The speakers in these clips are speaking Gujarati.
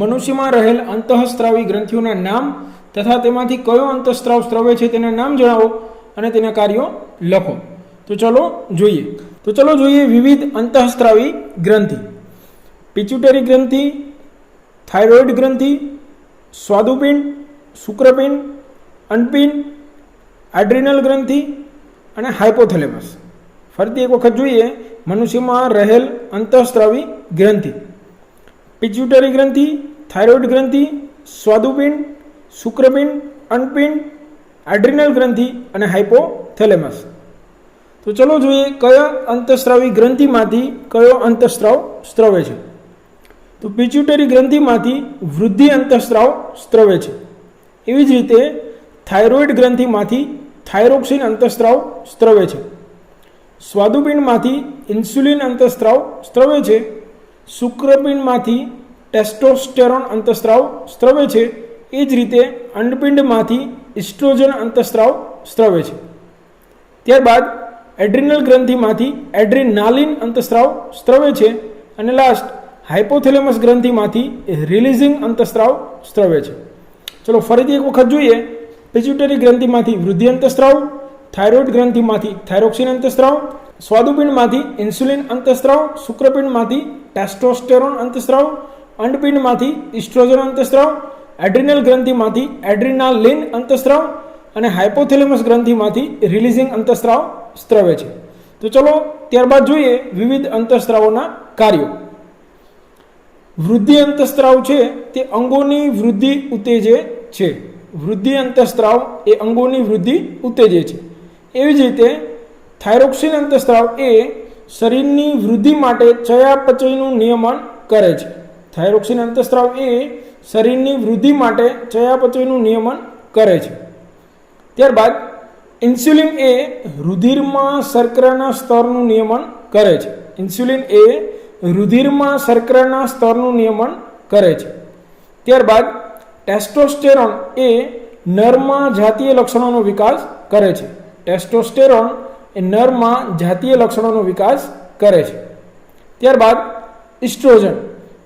મનુષ્યમાં રહેલ અંતઃસ્ત્રાવી ગ્રંથિઓના નામ તથા તેમાંથી કયો અંતઃસ્ત્રાવ સ્ત્રવે છે તેના નામ જણાવો અને તેના કાર્યો લખો. તો ચલો જોઈએ. તો ચલો જોઈએ વિવિધ અંતઃસ્ત્રાવી ગ્રંથિ. પિચ્યુટરી ગ્રંથિ, થાઇરોઇડ ગ્રંથિ, સ્વાદુપિંડ, શુક્રપિંડ અનપિંડ એડ્રિનલ ગ્રંથિ અને હાઇપોથેલેમસ ફરીથી એક વખત જોઈએ, મનુષ્યમાં રહેલ અંતઃસ્ત્રાવી ગ્રંથિ. પિચ્યુટરી ગ્રંથિ, થાઇરોઇડ ગ્રંથિ, સ્વાદુપિંડ, શુક્રપિંડ અનપિંડ એડ્રિનલ ગ્રંથિ અને હાઇપોથેલેમસ તો ચલો જોઈએ કયા અંતઃસ્ત્રાવી ગ્રંથિમાંથી કયો અંતઃસ્ત્રાવ સ્ત્રવે છે. તો પિચ્યુટરી ગ્રંથિમાંથી વૃદ્ધિ અંતઃસ્ત્રાવ સ્ત્રવે છે. એવી જ રીતે થાઇરોઇડ ગ્રંથિમાંથી થાઇરોક્સિન અંતઃસ્ત્રાવ સ્ત્રવે છે. સ્વાદુપિંડમાંથી ઇન્સ્યુલિન અંતઃસ્ત્રાવ સ્ત્રવે છે. શુક્રપિંડમાંથી ટેસ્ટોસ્ટેરોન અંતઃસ્ત્રાવ સ્ત્રવે છે. એ જ રીતે અંડપિંડમાંથી ઇસ્ટ્રોજન અંતઃસ્ત્રાવ સ્ત્રવે છે. ત્યારબાદ એડ્રિનલ ગ્રંથિમાંથી એડ્રિનાલિન અંતઃસ્ત્રાવ સ્ત્રવે છે અને લાસ્ટ હાઇપોથેલેમસ ગ્રંથિમાંથી રિલીઝિંગ અંતઃસ્ત્રાવ સ્ત્રવે છે. ચલો ફરીથી એક વખત જોઈએ. પિચ્યુટરી ગ્રંથિમાંથી વૃદ્ધિ અંતઃસ્ત્રાવ થાઇરોઇડ ગ્રંથિમાંથી થાઇરોક્સિન અંતસ્ત્રાવ, સ્વાદુપિંડમાંથી ઇન્સ્યુલિન અંતઃસ્ત્રાવ, શુક્રપિંડમાંથી ટેસ્ટોસ્ટેરોન અંતઃસ્ત્રાવ, અંડપિંડમાંથી ઇસ્ટ્રોજન અંતઃસ્ત્રાવ એડ્રિનલ ગ્રંથિમાંથી એડ્રિનાલિન અંતઃસ્ત્રાવ અને હાઇપોથેલેમસ ગ્રંથિમાંથી રિલીઝિંગ અંતઃસ્ત્રાવ સ્ત્રવે છે. તો ચલો ત્યારબાદ જોઈએ વિવિધ અંતઃસ્ત્રાવોના કાર્યો. વૃદ્ધિ અંતઃસ્ત્રાવ છે તે અંગોની વૃદ્ધિ ઉત્તેજે છે. વૃદ્ધિ અંતઃસ્ત્રાવ એ અંગોની વૃદ્ધિ ઉત્તેજે છે. એવી જ રીતે થાઇરોક્સિન અંતઃસ્ત્રાવ એ શરીરની વૃદ્ધિ માટે ચયાપચયનું નિયમન કરે છે. થાઇરોક્સિન અંતઃસ્ત્રાવ એ શરીરની વૃદ્ધિ માટે ચયાપચયનું નિયમન કરે છે. ત્યારબાદ ઇન્સ્યુલિન એ રુધિરમાં શર્કરાના સ્તરનું નિયમન કરે છે. ઇન્સ્યુલિન એ રુધિરમાં શર્કરાના સ્તરનું નિયમન કરે છે. ત્યારબાદ ટેસ્ટોસ્ટેરોન એ નરમાં જાતીય લક્ષણોનો વિકાસ કરે છે. ટેસ્ટોસ્ટેરોન એ નરમાં જાતીય લક્ષણોનો વિકાસ કરે છે. ત્યારબાદ ઇસ્ટ્રોજન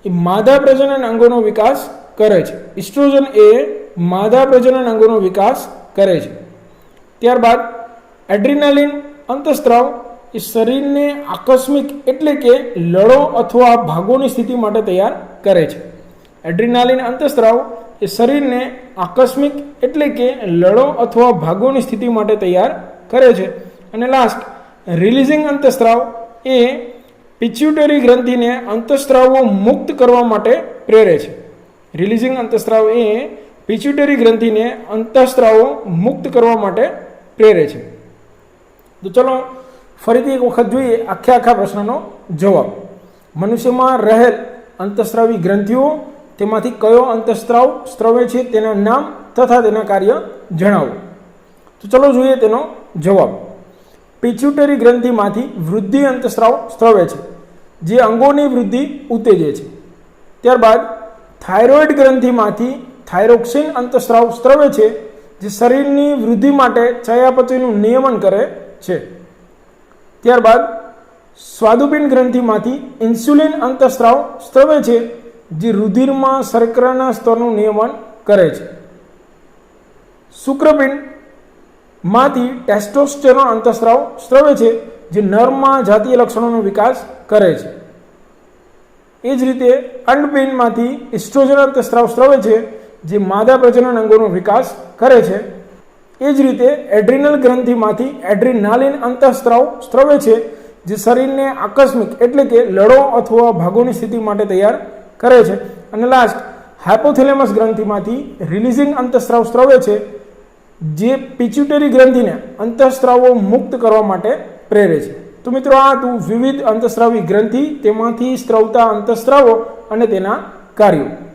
એ માદા પ્રજનન અંગોનો વિકાસ કરે છે. ઇસ્ટ્રોજન એ માદા પ્રજનન અંગોનો વિકાસ કરે છે. ત્યારબાદ એડ્રિનાલિન અંતસ્ત્રાવ એ શરીરને આકસ્મિક એટલે કે લડો અથવા ભાગોની સ્થિતિ માટે તૈયાર કરે છે. એડ્રિનાલિન અંતઃસ્ત્રાવ એ શરીરને આકસ્મિક એટલે કે લડો અથવા ભાગોની સ્થિતિ માટે તૈયાર કરે છે. અને લાસ્ટ રિલીઝિંગ અંતઃસ્ત્રાવ એ પિચ્યુટરી ગ્રંથિને અંતઃસ્ત્રાવો મુક્ત કરવા માટે પ્રેરે છે. રિલીઝિંગ અંતઃસ્ત્રાવ એ પિચ્યુટરી ગ્રંથિને અંતઃસ્ત્રાવો મુક્ત કરવા માટે પ્રેરે છે. તો ચલો, ફરીથી એક વખત જોઈએ આખે આખા પ્રશ્નનો જવાબ. મનુષ્યમાં રહેલ અંતઃસ્ત્રાવી ગ્રંથિઓ તેમાંથી કયો અંતઃસ્ત્રાવ સ્ત્રવે છે તેના નામ તથા તેના કાર્ય જણાવો. તો ચલો જોઈએ તેનો જવાબ. પિચ્યુટરી ગ્રંથિમાંથી વૃદ્ધિ અંતઃસ્ત્રાવ સ્ત્રવે છે, જે અંગોની વૃદ્ધિ ઉત્તેજે છે. ત્યારબાદ થાઇરોઇડ ગ્રંથિમાંથી થાઇરોક્સિન અંતઃસ્ત્રાવ સ્ત્રવે છે, જે શરીરની વૃદ્ધિ માટે ચયાપચયનું નિયમન કરે છે. ત્યારબાદ સ્વાદુપિંડ ગ્રંથિમાંથી ઇન્સ્યુલિન અંતઃસ્ત્રાવ સ્ત્રવે છે જે રુધિરમાં શર્કરાના સ્તરનું નિયમન કરે છે. શુક્રપિંડમાંથી ટેસ્ટોસ્ટેરોન અંતઃસ્ત્રાવ સ્ત્રવે છે, જે નરમાં જાતીય લક્ષણોનો વિકાસ કરે છે. એ જ રીતે અંડપિંડમાંથી ઇસ્ટ્રોજન અંતઃસ્ત્રાવ સ્ત્રવે છે, જે માદા પ્રજનન અંગોનો વિકાસ કરે છે. એ જ રીતે એડ્રિનલ ગ્રંથિમાંથી એડ્રિનાલિન અંતઃસ્ત્રાવ સ્ત્રવે છે, જે શરીરને આકસ્મિક એટલે કે લડો અથવા ભાગોની સ્થિતિ માટે તૈયાર કરે છે. અને લાસ્ટ હાઇપોથેલેમસ ગ્રંથિમાંથી રિલીઝિંગ અંતઃસ્ત્રાવ સ્ત્રવે છે, જે પિચ્યુટરી ગ્રંથિને અંતઃસ્ત્રાવો મુક્ત કરવા માટે પ્રેરે છે. તો મિત્રો, આ હતું વિવિધ અંતઃસ્ત્રાવી ગ્રંથિ, તેમાંથી સ્ત્રવતા અંતઃસ્ત્રાવો અને તેના કાર્યો.